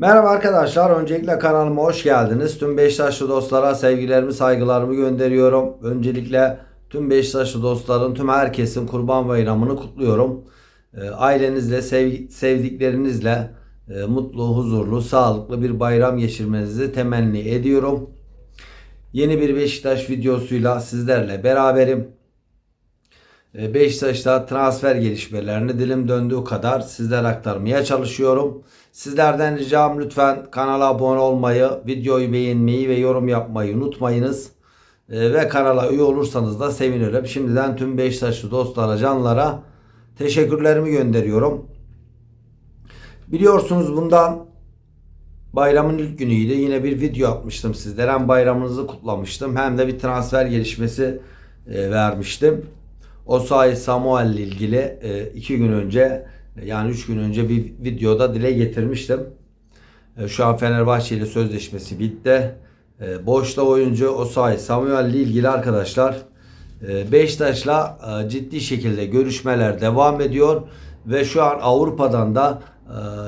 Merhaba arkadaşlar. Öncelikle kanalıma hoş geldiniz. Tüm Beşiktaşlı dostlara sevgilerimi, saygılarımı gönderiyorum. Öncelikle tüm Beşiktaşlı dostların, tüm herkesin Kurban Bayramı'nı kutluyorum. Ee, Ailenizle, sev- sevdiklerinizle e, mutlu, huzurlu, sağlıklı bir bayram geçirmenizi temenni ediyorum. Yeni bir Beşiktaş videosuyla sizlerle beraberim. E, Beşiktaş'ta transfer gelişmelerini dilim döndüğü kadar sizlere aktarmaya çalışıyorum. Sizlerden ricam lütfen kanala abone olmayı, videoyu beğenmeyi ve yorum yapmayı unutmayınız. E, Ve kanala üye olursanız da sevinirim. Şimdiden tüm Beşiktaşlı dostlara, canlara teşekkürlerimi gönderiyorum. Biliyorsunuz bundan bayramın ilk günüydü. Yine bir video atmıştım sizlere. Hem bayramınızı kutlamıştım hem de bir transfer gelişmesi e, vermiştim. Osayi Samuel ile ilgili e, iki gün önce yani üç gün önce bir videoda dile getirmiştim. E, Şu an Fenerbahçe ile sözleşmesi bitti. E, Boşta oyuncu Osayi Samuel ile ilgili arkadaşlar Beşiktaş'la ciddi şekilde görüşmeler devam ediyor ve şu an Avrupa'dan da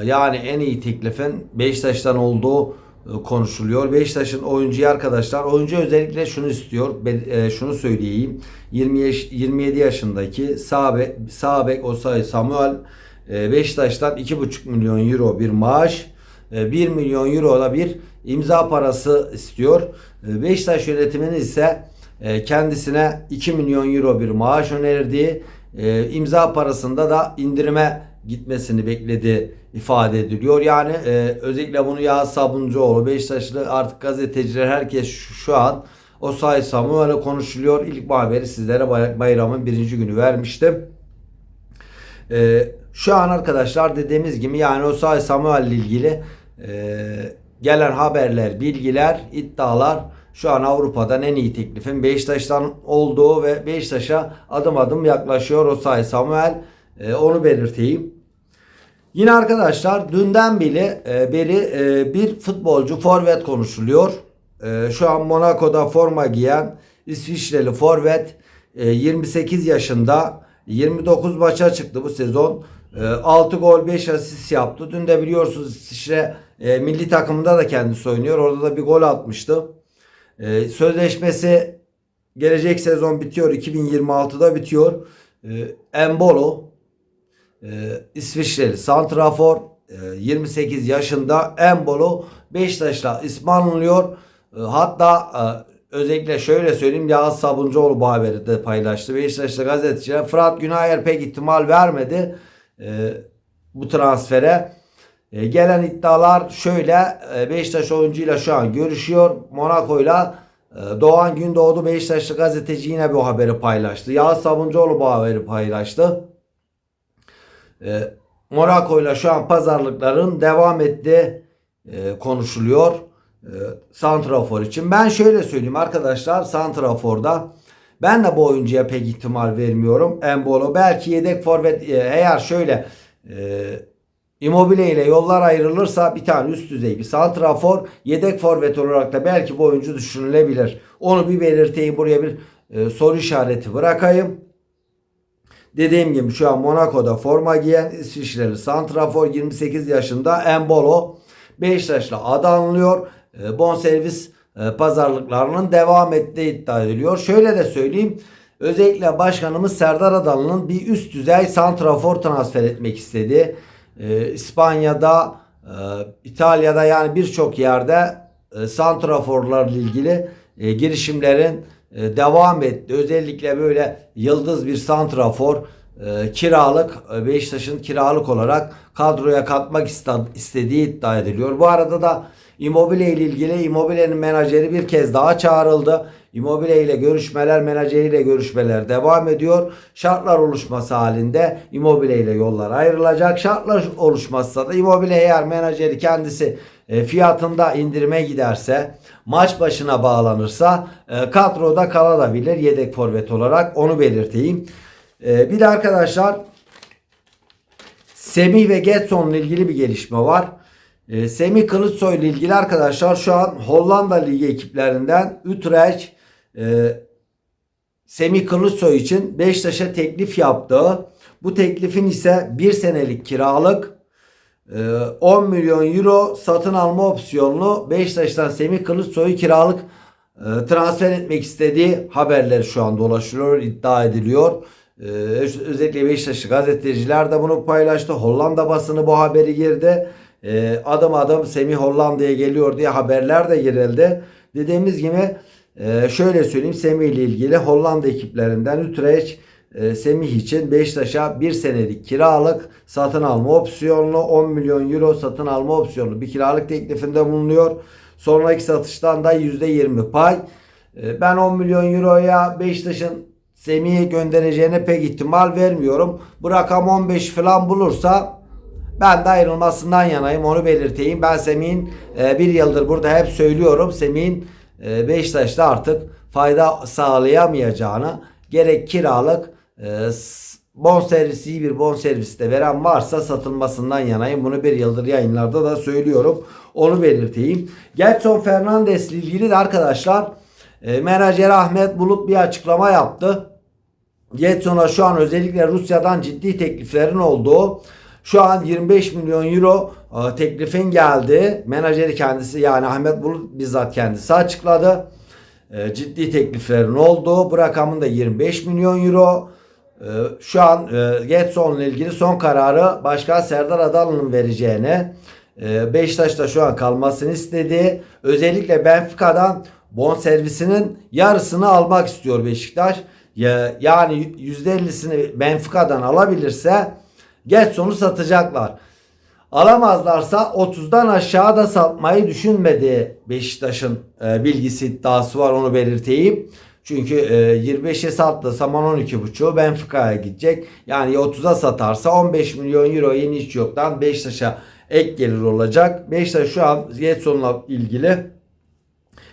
yani en iyi teklifin Beşiktaş'tan olduğu konuşuluyor. Beşiktaş'ın oyuncuyu arkadaşlar oyuncu özellikle şunu istiyor. E, şunu söyleyeyim. 20 yaş, 27 yaşındaki sağ bek, sağ bek Osayi Samuel e, Beşiktaş'tan 2,5 milyon euro bir maaş, e, 1 milyon euro da bir imza parası istiyor. E, Beşiktaş yönetiminin ise e, kendisine 2 milyon euro bir maaş önerdiği e, imza parasında da indirime gitmesini bekledi ifade ediliyor. Yani e, özellikle bunu Yağız Sabuncuoğlu, Beşiktaşlı artık gazeteciler herkes şu, şu an o say Samuel'e konuşuluyor. İlk bu haberi sizlere bay- bayramın birinci günü vermiştim. E, şu an arkadaşlar dediğimiz gibi yani o say Samuel ile ilgili e, gelen haberler, bilgiler, iddialar şu an Avrupa'dan en iyi teklifin Beşiktaş'tan olduğu ve Beşiktaş'a adım adım yaklaşıyor o say Samuel. E, onu belirteyim. Yine arkadaşlar dünden beri, e, beri e, bir futbolcu forvet konuşuluyor. E, şu an Monaco'da forma giyen İsviçreli forvet e, 28 yaşında 29 maça çıktı bu sezon. E, 6 gol 5 asist yaptı. Dün de biliyorsunuz İsviçre e, milli takımında da kendisi oynuyor. Orada da bir gol atmıştı. E, sözleşmesi gelecek sezon bitiyor. 2026'da bitiyor. E, Embolo e, İsviçreli Santrafor e, 28 yaşında Embolo Beşiktaş'la ismi anılıyor. E, hatta e, özellikle şöyle söyleyeyim Yağız Sabuncuoğlu bu haberi de paylaştı. Beşiktaş'ta gazeteciler Fırat Günayer pek ihtimal vermedi e, bu transfere. E, gelen iddialar şöyle e, Beşiktaş oyuncuyla şu an görüşüyor. Monaco'yla e, Doğan Gündoğdu Beşiktaşlı gazeteci yine bu haberi paylaştı. Yağız Sabuncuoğlu bu haberi paylaştı. E, Monaco ile şu an pazarlıkların devam ettiği e, konuşuluyor. E, Santrafor için. Ben şöyle söyleyeyim arkadaşlar Santrafor'da ben de bu oyuncuya pek ihtimal vermiyorum. Embolo belki yedek forvet e, eğer şöyle e, Immobile ile yollar ayrılırsa bir tane üst düzey bir santrafor yedek forvet olarak da belki bu oyuncu düşünülebilir. Onu bir belirteyim buraya bir e, soru işareti bırakayım. Dediğim gibi şu an Monaco'da forma giyen İsviçreli Santrafor 28 yaşında Embolo Beşiktaş'la adı anılıyor. E, bonservis e, pazarlıklarının devam ettiği iddia ediliyor. Şöyle de söyleyeyim. Özellikle başkanımız Serdar Adalı'nın bir üst düzey santrafor transfer etmek istedi. E, İspanya'da, e, İtalya'da yani birçok yerde e, santraforlarla ilgili e, girişimlerin e, devam etti. Özellikle böyle yıldız bir santrafor e, kiralık e, Beşiktaş'ın kiralık olarak kadroya katmak iste- istediği iddia ediliyor. Bu arada da Immobile ile ilgili Immobile'nin menajeri bir kez daha çağrıldı. Immobile ile görüşmeler, menajeriyle görüşmeler devam ediyor. Şartlar oluşması halinde Immobile ile yollar ayrılacak. Şartlar oluşmazsa da Immobile eğer menajeri kendisi e, fiyatında indirime giderse, maç başına bağlanırsa e, kadroda kalabilir yedek forvet olarak onu belirteyim. E, bir de arkadaşlar Semih ve Getson ile ilgili bir gelişme var. E, Semih Kılıçsoy ile ilgili arkadaşlar şu an Hollanda Ligi ekiplerinden Utrecht e, Semih Kılıçsoy için Beşiktaş'a teklif yaptı. Bu teklifin ise bir senelik kiralık 10 milyon euro satın alma opsiyonlu Beşiktaş'tan Semih Kılıçsoy'u kiralık e, transfer etmek istediği haberleri şu an dolaşıyor, iddia ediliyor. Ee, öz- özellikle Beşiktaşlı gazeteciler de bunu paylaştı. Hollanda basını bu haberi girdi. Ee, adım adım Semih Hollanda'ya geliyor diye haberler de girildi. Dediğimiz gibi e, şöyle söyleyeyim Semih ile ilgili Hollanda ekiplerinden Utrecht e, Semih için Beşiktaş'a bir senelik kiralık satın alma opsiyonlu 10 milyon euro satın alma opsiyonlu bir kiralık teklifinde bulunuyor. Sonraki satıştan da %20 pay. E, Ben 10 milyon euroya Beşiktaş'ın Semih'i göndereceğine pek ihtimal vermiyorum. Bu rakam 15 falan bulursa ben de ayrılmasından yanayım onu belirteyim. Ben Semih'in e, bir yıldır burada hep söylüyorum. Semih'in e, Beşiktaş'ta artık fayda sağlayamayacağını gerek kiralık e, s- bonservisi iyi bir bonservis de veren varsa satılmasından yanayım. Bunu bir yıldır yayınlarda da söylüyorum. Onu belirteyim. Gelson Fernandes ile ilgili de arkadaşlar e, menajer Ahmet Bulut bir açıklama yaptı. Getson'a şu an özellikle Rusya'dan ciddi tekliflerin olduğu şu an 25 milyon euro e, teklifin geldi. Menajeri kendisi yani Ahmet Bulut bizzat kendisi açıkladı. E, Ciddi tekliflerin olduğu bu rakamın da 25 milyon euro. E, Şu an e, Getson'la ilgili son kararı Başkan Serdar Adalı'nın vereceğine e, Beşiktaş'ta şu an kalmasını istedi. Özellikle Benfica'dan bonservisinin yarısını almak istiyor Beşiktaş. Ya, yani %50'sini Benfica'dan alabilirse Getson'u satacaklar. Alamazlarsa 30'dan aşağı da satmayı düşünmedi Beşiktaş'ın e, bilgisi iddiası var onu belirteyim. Çünkü e, 25'e sattığı zaman 12.5'u Benfica'ya gidecek. Yani 30'a satarsa 15 milyon euro yeni iş yoktan Beşiktaş'a ek gelir olacak. Beşiktaş şu an Getson'la ilgili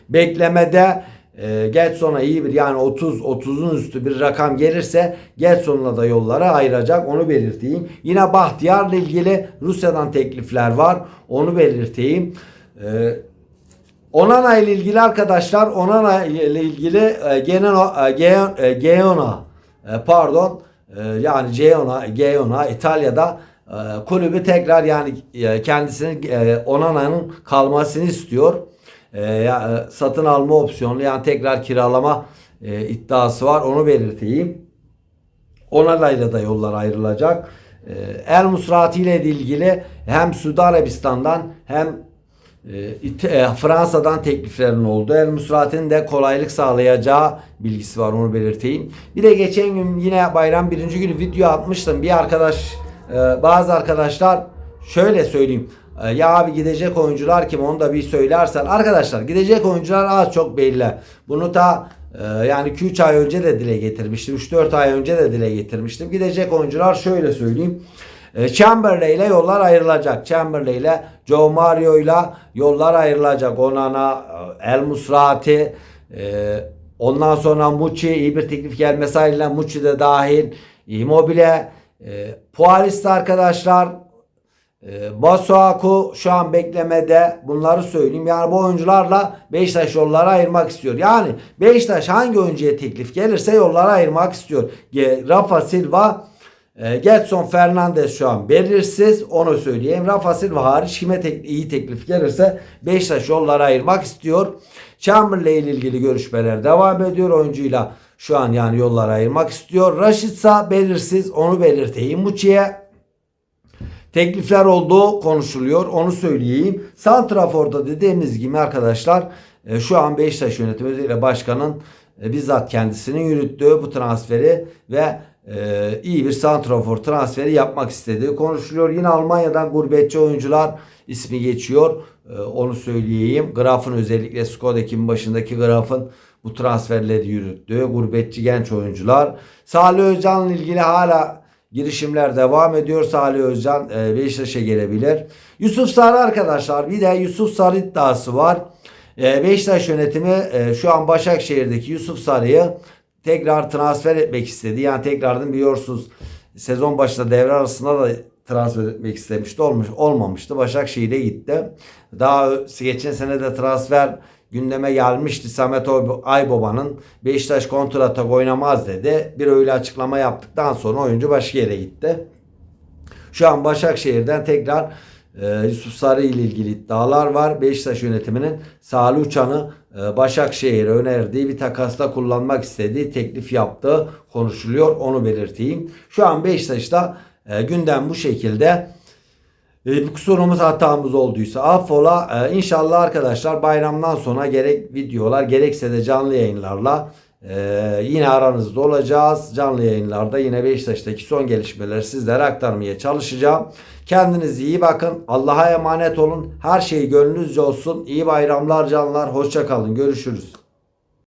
beklemede e, Getson'a iyi bir yani 30 30'un üstü bir rakam gelirse Getson'la da yollara ayıracak onu belirteyim. Yine Bahtiyar'la ilgili Rusya'dan teklifler var. Onu belirteyim. E, Onana ile ilgili arkadaşlar Onana ile ilgili e, e, e, Geona e, pardon yani Geona Geona İtalya'da kulübü tekrar yani e, kendisinin e, Onana'nın kalmasını istiyor. Satın alma opsiyonlu yani tekrar kiralama iddiası var onu belirteyim. Onayla da yollar ayrılacak. El Musrati ile ilgili hem Suudi Arabistan'dan hem Fransa'dan tekliflerin oldu. El Musrati'nin de kolaylık sağlayacağı bilgisi var onu belirteyim. Bir de geçen gün yine bayram birinci günü video atmıştım. Bir arkadaş e, bazı arkadaşlar şöyle söyleyeyim. E, Ya abi gidecek oyuncular kim onu da bir söylersen. Arkadaşlar gidecek oyuncular az çok belli. Bunu da ee, yani 2-3 ay önce de dile getirmiştim. 3-4 ay önce de dile getirmiştim. Gidecek oyuncular şöyle söyleyeyim. Ee, Chamberlain ile yollar ayrılacak. Chamberlain ile Joe Mario ile yollar ayrılacak. Onana, El Musrati, e, ondan sonra Muçi iyi bir teklif gelmesi halinde Muçi de dahil. Immobile, e, Pualista arkadaşlar e, Masuaku şu an beklemede. Bunları söyleyeyim. Yani bu oyuncularla Beşiktaş yollara ayırmak istiyor. Yani Beşiktaş hangi oyuncuya teklif gelirse yollara ayırmak istiyor. Rafa Silva, e, Getson Fernandes şu an belirsiz. Onu söyleyeyim. Rafa Silva hariç kime tek- iyi teklif gelirse Beşiktaş yollara ayırmak istiyor. Chamberlain ile ilgili görüşmeler devam ediyor. Oyuncuyla şu an yani yollara ayırmak istiyor. Raşitsa belirsiz. Onu belirteyim. Muçi'ye teklifler olduğu konuşuluyor. Onu söyleyeyim. Santrafor'da dediğimiz gibi arkadaşlar e, şu an Beşiktaş yönetimi özellikle başkanın e, bizzat kendisinin yürüttüğü bu transferi ve e, iyi bir santrafor transferi yapmak istediği konuşuluyor. Yine Almanya'dan gurbetçi oyuncular ismi geçiyor. E, onu söyleyeyim. Graf'ın özellikle Skoda ekibinin başındaki Graf'ın bu transferleri yürüttüğü gurbetçi genç oyuncular. Salih Özcan'la ilgili hala girişimler devam ediyor. Salih Özcan e, Beşiktaş'a gelebilir. Yusuf Sarı arkadaşlar bir de Yusuf Sarı iddiası var. E, Beşiktaş yönetimi e, şu an Başakşehir'deki Yusuf Sarı'yı tekrar transfer etmek istedi. Yani tekrardan biliyorsunuz sezon başında devre arasında da transfer etmek istemişti. Olmuş, olmamıştı. Başakşehir'e gitti. Daha geçen sene de transfer gündeme gelmişti. Samet Aybaba'nın Beşiktaş kontratak oynamaz dedi. Bir öyle açıklama yaptıktan sonra oyuncu başka yere gitti. Şu an Başakşehir'den tekrar e, Yusuf Sarı ile ilgili iddialar var. Beşiktaş yönetiminin Salih Uçan'ı e, Başakşehir'e önerdiği bir takasta kullanmak istediği teklif yaptığı konuşuluyor. Onu belirteyim. Şu an Beşiktaş'ta e, gündem bu şekilde. E, kusurumuz hatamız olduysa affola. E, inşallah arkadaşlar bayramdan sonra gerek videolar gerekse de canlı yayınlarla e, yine aranızda olacağız. Canlı yayınlarda yine Beşiktaş'taki son gelişmeleri sizlere aktarmaya çalışacağım. Kendinize iyi bakın. Allah'a emanet olun. Her şey gönlünüzce olsun. İyi bayramlar canlar. Hoşça kalın. Görüşürüz.